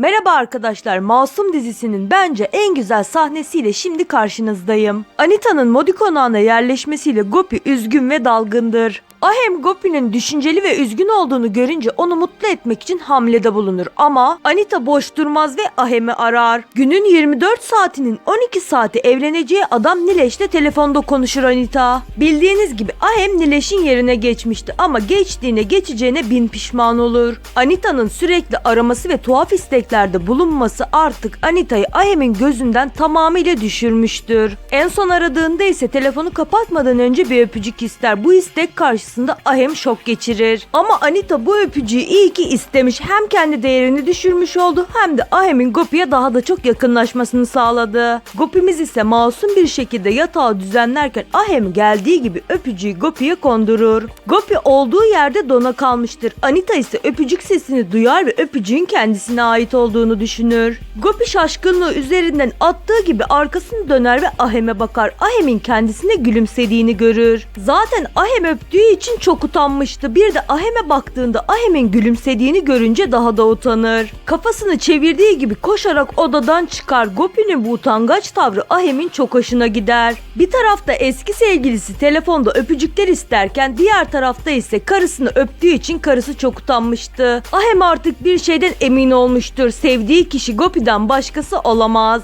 Merhaba arkadaşlar, Masum dizisinin bence en güzel sahnesiyle şimdi karşınızdayım. Anita'nın Modi konağına yerleşmesiyle Gopi üzgün ve dalgındır. Ahem Gopi'nin düşünceli ve üzgün olduğunu görünce onu mutlu etmek için hamlede bulunur ama Anita boş durmaz ve Ahem'i arar. Günün 24 saatinin 12 saati evleneceği adam Nileş'le telefonda konuşur Anita. Bildiğiniz gibi Ahem Nileş'in yerine geçmişti ama geçtiğine geçeceğine bin pişman olur. Anita'nın sürekli araması ve tuhaf isteklerde bulunması artık Anita'yı Ahem'in gözünden tamamıyla düşürmüştür. En son aradığında ise telefonu kapatmadan önce bir öpücük ister. Bu istek karşısında Ahem şok geçirir. Ama Anita bu öpücüğü iyi ki istemiş. Hem kendi değerini düşürmüş oldu hem de Ahem'in Gopi'ye daha da çok yakınlaşmasını sağladı. Gopi'miz ise masum bir şekilde yatağı düzenlerken Ahem geldiği gibi öpücüğü Gopi'ye kondurur. Gopi olduğu yerde dona kalmıştır. Anita ise öpücük sesini duyar ve öpücüğün kendisine ait olduğunu düşünür. Gopi şaşkınlığı üzerinden attığı gibi arkasını döner ve Ahem'e bakar. Ahem'in kendisine gülümsediğini görür. Zaten Ahem öptüğü için çok utanmıştı. Bir de Ahem'e baktığında Ahem'in gülümsediğini görünce daha da utanır. Kafasını çevirdiği gibi koşarak odadan çıkar. Gopi'nin bu utangaç tavrı Ahem'in çok hoşuna gider. Bir tarafta eski sevgilisi telefonda öpücükler isterken diğer tarafta ise karısını öptüğü için karısı çok utanmıştı. Ahem artık bir şeyden emin olmuştur. Sevdiği kişi Gopi'den başkası olamaz.